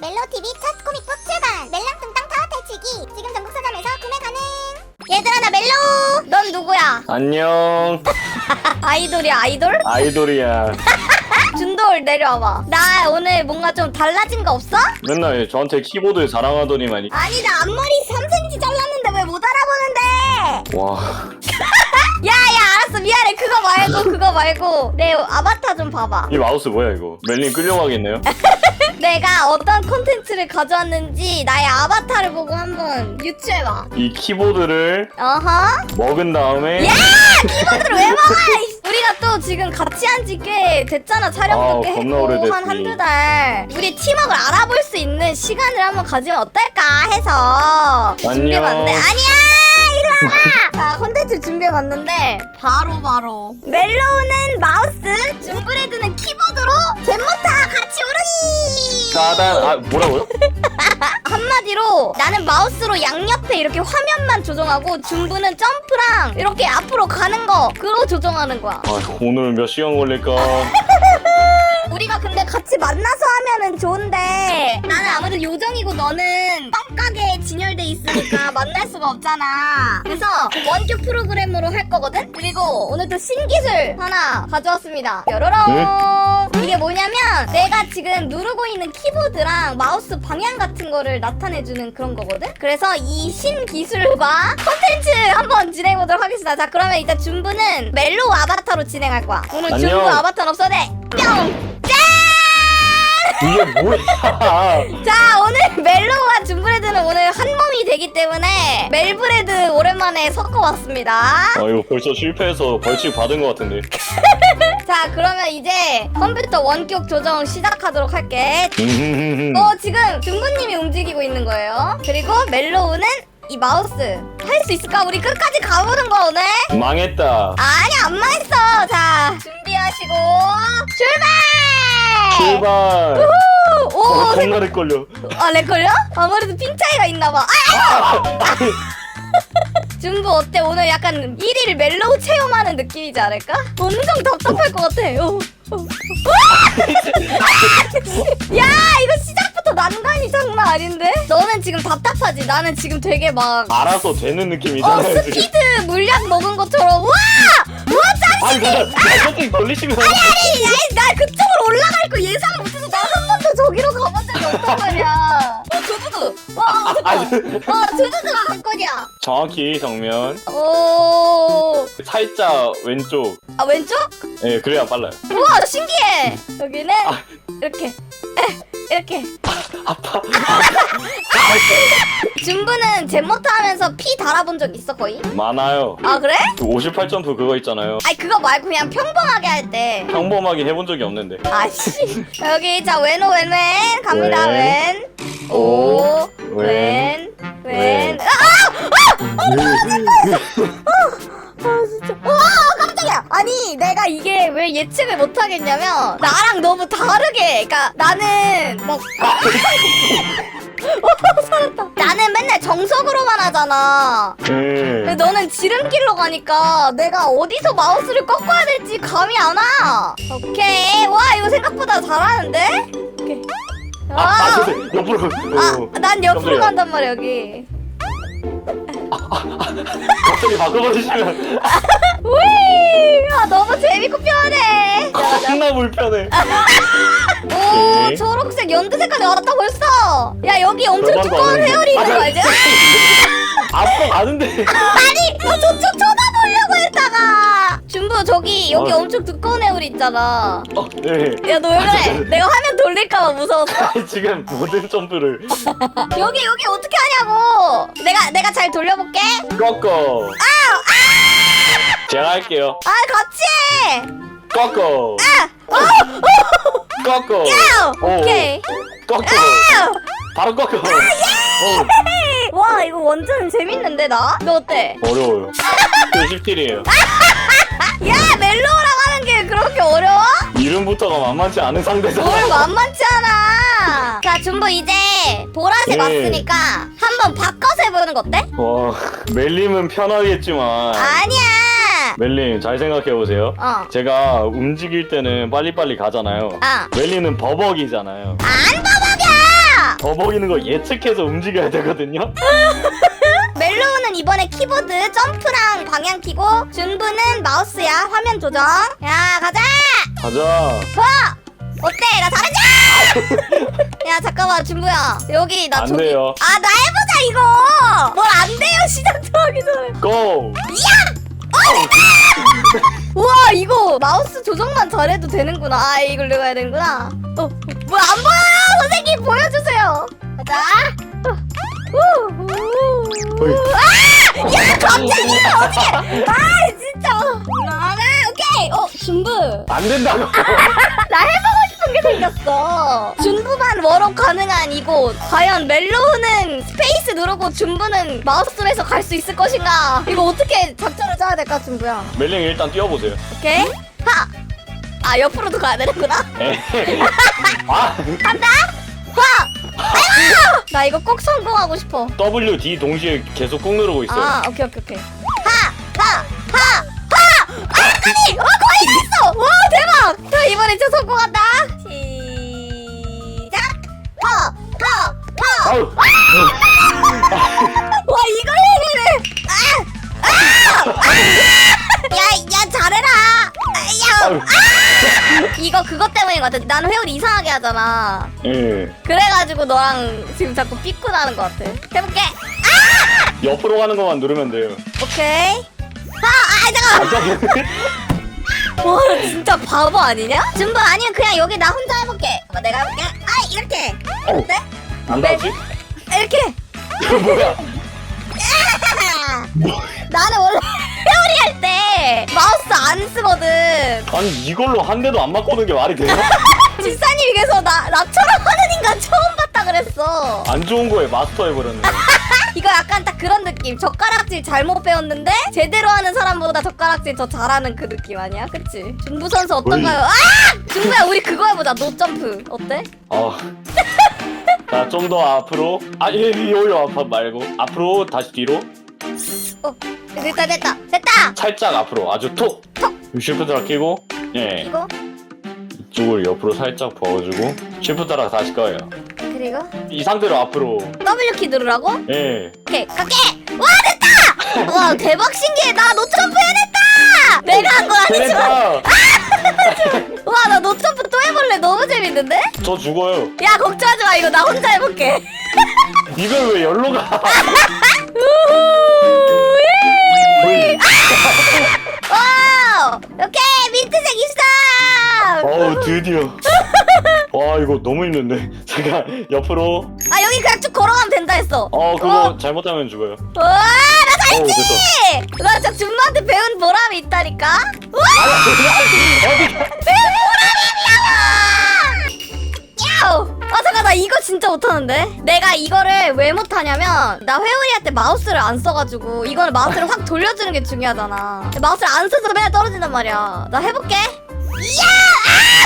멜로TV 첫 코믹북 출간 멜랑뚱땅 타워 탈출기! 지금 전국 서점에서 구매 가능! 얘들아 나 멜로! 넌 누구야? 안녕. 아이돌이야 아이돌? 아이돌이야. 준돌 내려와봐. 나 오늘 뭔가 좀 달라진 거 없어? 맨날 저한테 키보드 자랑하더니만. 아니 나 앞머리 3cm 잘랐는데 왜 못 알아보는데? 와. 이 야야 알았어. 미안해. 그거 말고 그거 말고. 내 아바타 좀 봐봐. 마우스 뭐야 이거? 멜린 끌려가겠네요 내가 어떤 콘텐츠를 가져왔는지 나의 아바타를 보고 한번 유추해봐 이 키보드를 어허 먹은 다음에 야! 키보드를 왜 먹어! 이씨. 우리가 또 지금 같이 한 지 꽤 됐잖아. 촬영도 아우, 꽤 겁나 했고 오래됐지. 한 한두 달. 우리 팀워크를 알아볼 수 있는 시간을 한번 가지면 어떨까 해서 준비해봤는데 안녕. 아니야! 자, 콘텐츠 준비해봤는데 바로 바로 멜로우는 마우스, 줌브레드는 키보드로 잼모타 같이 오르기! 따단 아 뭐라고요? 한마디로 나는 마우스로 양옆에 이렇게 화면만 조정하고 줌브는 점프랑 이렇게 앞으로 가는 거 그거 조정하는 거야. 아 오늘 몇 시간 걸릴까 우리가 근데 같이 만나서 하면은 좋은데 나는 아무래도 요정이고 너는 빵가게에 진열돼 있으니까 만날 수가 없잖아. 그래서 원격 프로그램으로 할 거거든. 그리고 오늘 또 신기술 하나 가져왔습니다. 뾰로롱. 이게 뭐냐면 내가 지금 누르고 있는 키보드랑 마우스 방향 같은 거를 나타내주는 그런 거거든. 그래서 이 신기술과 콘텐츠 한번 진행해보도록 하겠습니다. 자 그러면 일단 준부는 멜로우 아바타로 진행할 거야. 오늘 안녕. 준부 아바타는 없어네. 뿅. 이게 뭐야? 자 오늘 멜로우와 줌브레드는 오늘 한 몸이 되기 때문에 멜브레드 오랜만에 섞어왔습니다. 아 이거 벌써 실패해서 벌칙 받은 것 같은데. 자 그러면 이제 컴퓨터 원격 조정 시작하도록 할게. 음. 어 지금 줌부님이 움직이고 있는 거예요. 그리고 멜로우는 이 마우스. 할 수 있을까? 우리 끝까지 가보는 거 오늘? 망했다. 아니 안 망했어. 자 준비하시고 출발 출발 오, 오 어, 겁나 렉걸려 아, 렉 걸려? 아무래도 핀 차이가 있나 봐. 아! 준부 어때? 오늘 약간 1일 멜로우 체험하는 느낌이지 않을까? 엄청 답답할 것 같아. 어, 어. 야, 이거 시작 부터 난간이 장난 아닌데? 너는 지금 답답하지? 나는 지금 되게 막. 알아서 되는 어, 느낌이잖아요 지금 스피드 물약 먹은 것처럼. 와! 와, 짱! 아니 잠깐 갑자기 걸리시면 아니, 아니, 나 그쪽으로 올라갈 거 예상 못해서 나 한 번도 저기로 가본 적이 없단 말이야. 어, 두두두. 와, 아니, 잠깐. 와, 두두두가 갈 거냐? 정확히 정면 오. 살짝 왼쪽 아, 왼쪽? 예 그래야 빨라요 우와, 신기해. 여기는 아. 이렇게. 에, 이렇게. 아파 준부는 잼모터 하면서 피 달아본 적 있어, 거의? 많아요 아, 그래? 그 58점프 그거 있잖아요 아니, 그거 말고 그냥 평범하게 할 때. 평범하게 해본 적이 없는데 아씨. 여기, 자, 왼오, 왼왼. 갑니다, 왼. 왼. 오, 왼. 왼. 왼. 왼. 아! 아 진짜 와 깜짝이야 아니 내가 이게 왜 예측을 못하겠냐면 나랑 너무 다르게 그러니까 나는 막 어, 살았다 나는 맨날 정석으로만 하잖아 근데 예. 너는 지름길로 가니까 내가 어디서 마우스를 꺾어야 될지 감이 안 와. 오케이. 와, 이거 생각보다 잘하는데? 오케이. 아, 와. 아, 근데 옆으로 어, 아, 난 옆으로 깜짝이야. 간단 말이야, 여기. 갑자기 바꿔버리시면 우이! 아, 너무 재밌고 편해. 겁나 불편해 오, 오케이. 초록색 연두색까지 왔다 벌써. 야, 여기 엄청 두꺼운. 회오리 있는 아, 거 알지? 앞으로 가는데 아니, 나 저쪽 쳐다보려고 했다가. 준부, 저기, 여기 어. 엄청 두꺼운 회오리 있잖아. 어, 네. 야, 너 왜 그래? 내가 화면 돌릴까봐 무서웠어. 지금 모든 점프를. 여기 여기 어떻게 하냐고! 내가 내가 잘 돌려볼게. 꺾어. 제가 할게요. 아 같이 해! 꺾어. 꺾어. 야, 오. 오케이. 꺾어. 바로 꺾어. 어, 와 이거 완전 재밌는데 나? 너 어때? 어려워요. 그 17이에요. 야 멜로우랑 하는 게 그렇게 어려워? 이름부터가 만만치 않은 상대잖아 뭘 만만치 않아 자 준보 이제 보라색 네. 왔으니까 한번 바꿔서 해보는 거 어때? 와 멜림은 편하겠지만 아니야 멜림 잘 생각해 보세요 어. 제가 움직일 때는 빨리빨리 가잖아요 아. 멜림은 버벅이잖아요 안 버벅여 버벅이는 거 예측해서 움직여야 되거든요. 멜로우는 이번에 키보드 점프랑 방향 키고 준부는 마우스야. 화면 조정. 야 가자! 가자. 좋아 어때? 나 잘하지 야 잠깐만 준부야. 여기 나 안 저기 돼요. 아나 해보자 이거! 뭘 안 돼요 시작도 하기 전에. 고! 우와 이거 마우스 조정만 잘해도 되는구나. 아 이걸 내가 해야 되는구나. 어 뭐야 안 보여요? 선생님 보여주세요. 가자. 어. 어이. 아! 야 갑자기 어떻게 아 진짜 아, 오케이 어 준부 안 된다고. 나 해보고 싶은 게 생겼어 준부만 워럭 가능한 이곳 과연 멜로우는 스페이스 누르고 준부는 마우스로 해서 갈 수 있을 것인가 이거 어떻게 작전을 짜야 될까 준부야 멜링 일단 뛰어보세요. 오케이 하! 아 옆으로도 가야 되는구나 에이. 아, 간다! 하! 나 이거 꼭 성공하고 싶어 W, D 동시에 계속 꾹 누르고 있어요. 아 오케이 오케이 오케이 하! 하! 하! 것 같아 나는 회오리 이상하게 하잖아 예. 그래가지고 너랑 지금 자꾸 삐꾸 나는 것 같아 해볼게 옆으로 가는 것만 누르면 돼요. 오케이 아! 아 잠깐 와 진짜 바보 아니냐? 준보 아니면 그냥 여기 나 혼자 해볼게 어, 내가 해볼게 아 이렇게 어. 어때? 안 닿지? 이렇게 이거 뭐야? 나는 원래 할 때 마우스 안 쓰거든 아니 이걸로 한 대도 안 맞고 오는 게 말이 돼요? 집사님이 그래서 나, 나처럼 하는 인간 처음 봤다 그랬어 안 좋은 거에 마스터 해버렸네. 이거 약간 딱 그런 느낌 젓가락질 잘못 배웠는데 제대로 하는 사람보다 젓가락질 더 잘하는 그 느낌 아니야? 그치? 준부 선수 어떤가요? 아! 준부야 우리 그거 해보자 노점프 어때? 아. 자, 좀더 앞으로. 아, 예, 요요 앞 말고. 앞으로, 다시 뒤로. 어 됐다 됐다 됐다 살짝 앞으로. 아주 톡! 쉬프트락 끼고. 예. 이거 이쪽을 옆으로 살짝 버어주고. 쉬프트락 다시 꺼요. 그리고 이 상태로 앞으로. W 키 누르라고? 예. 오케이 갈게 와 됐다 와 대박 신기해 나 노점프 해냈다 내가 한 건 아니지만 됐다! 와 나 노점프 또 해볼래 너무 재밌는데? 저 죽어요. 야 걱정하지 마 이거 나 혼자 해볼게 이걸 왜 열로 가? 예. 와우 오케이 민트색 입사 어우, 드디어. 와, 이거 너무 힘든데. 잠깐, 옆으로. 아 여기 그냥 쭉 걸어가면 된다 했어 어, 그거 어? 잘못하면 죽어요. 와나 어우, 잘지 됐어. 나 진짜 준마한테 배운 보람이 있다니까 와 어디? 배운 보람이 있다고 야우 아 잠깐 나 이거 진짜 못하는데? 내가 이거를 왜 못하냐면 나 회오리 할때 마우스를 안 써가지고 이거는 마우스를 확 돌려주는 게 중요하잖아. 마우스를 안 써서 맨날 떨어진단 말이야. 나 해볼게. 이야!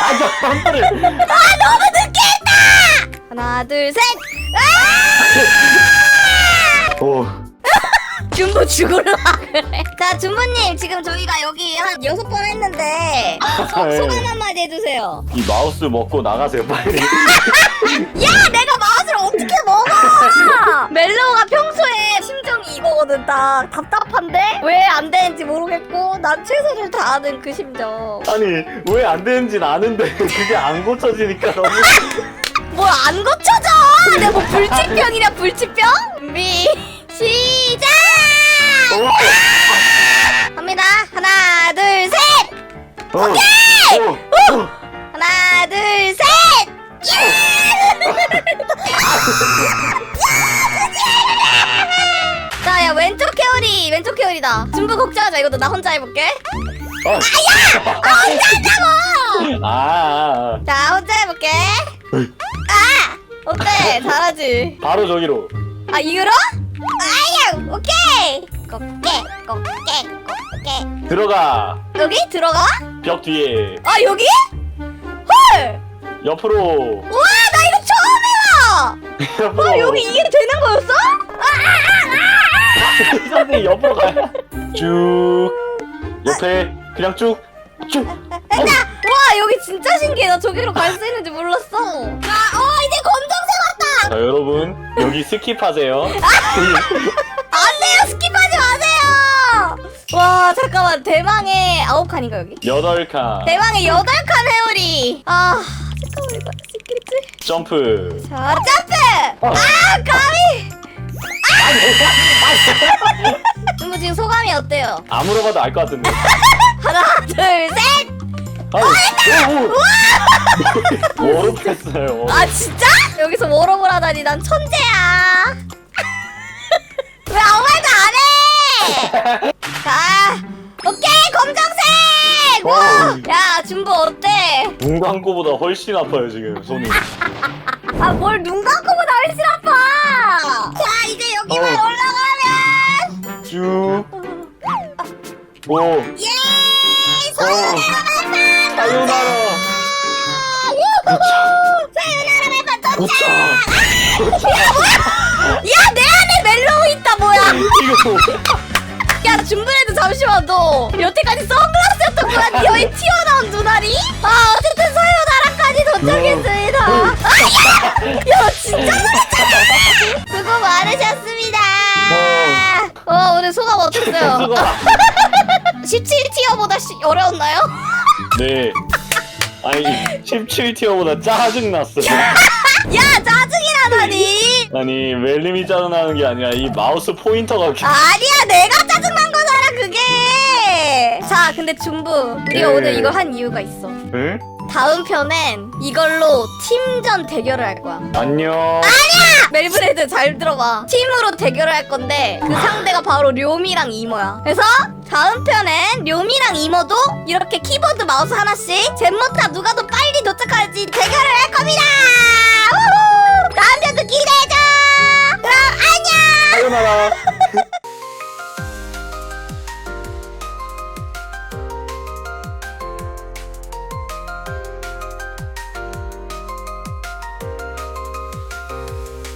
아, 저 한발을. 아 너무 늦게 했다! 하나 둘셋! 아! 오. 준부 죽을라. 그래 자 준부님 지금 저희가 여기 한 여섯 번 했는데 소, 네. 소감 한마디 해주세요. 이 마우스 먹고 나가세요, 빨리. 야 내가 마우스를 어떻게 먹어? 멜로우가 평소에 심정이 이거거든 딱 답답한데? 왜 안 되는지 모르겠고 난 최선을 다하는 그 심정. 아니, 왜 안 되는지는 아는데, 그게 안 고쳐지니까 너무. 뭘 안 고쳐져? 내가 뭐 불치병이냐 불치병? 준비 시작 갑니다. 하나 둘셋! 오케이! 오! 하나 둘 셋! 자 야 왼쪽 캐오리 왼쪽 캐오리다. 준부 걱정하자 이것도 나 혼자 해볼게. 어. 아 혼자 한다고! 아, 아, 자 혼자 해볼게. 아 어때? 잘하지? 아. 바로 저기로. 아 이거로? 아야 오케이 곱게 곱게 곱게 들어가. 여기 들어가? 벽 뒤에. 아 여기? 헐! 옆으로. 우와 나 이거 처음 해봐! 옆으로. 와 여기 이게 되는 거였어? 선생님 옆으로 가야. 쭉. 옆에 그냥 쭉. 쭉. 됐다! 와 여기 진짜 신기해 나 저기로 갈 수 있는지 몰랐어 자, 어 이제 검정색 왔다! 자 여러분 여기 스킵하세요. 와 잠깐만. 대망의 아홉 칸인가 여기? 여덟 칸. 대망의 여덟 칸 회오리. 아 잠깐만 이거 할 수 있겠지 점프. 자 점프! 어. 아 감히! 아! 친구 지금 소감이 어때요? 아무로 봐도 알 것 같은데. 하나 둘셋! 오. 워업했어요. 아 진짜? 여기서 워업을 하다니 난 천재야. 왜 아무 말도 안해 자 오케이 검정색 와우. 와야 준보 어때 눈 감고보다 훨씬 아파요 지금 손이. 아 뭘 눈 감고보다 훨씬 아파 자 이제 여기만 어. 올라가면 쭉. 오. 예 소유나라 사요나라. 소유나라 매판 도착 도착. 야내 안에 멜로우 있다 뭐야 이거 뭐? 야 준비해도 잠시만 너 여태까지 선글라스였던 거야 네 여기 튀어나온 눈알이? 아 어쨌든 서유나라까지 도착했습니다 아야 야 진짜 잘했잖아 수고 많으셨습니다 어 오늘 소감 어땠어요? 수고. 17티어보다 어려웠나요? 네. 아니 17티어보다 짜증 났어요. 야 짜증이라더니 아니 멜림이 짜증나는 게 아니라 이 마우스 포인터가 기- 아니야 내가 짜증난 거잖아 그게 자 근데 준부 우리가 네. 오늘 이걸 한 이유가 있어 응? 다음 편엔 이걸로 팀전 대결을 할 거야. 안녕. 멜브레드 잘 들어봐. 팀으로 대결을 할 건데 그 상대가 바로 료미랑 이모야. 그래서 다음 편엔 료미랑 이모도 이렇게 키보드 마우스 하나씩 잼모타 누가 더 빨리 도착할지 대결을 할 겁니다. Sayonara.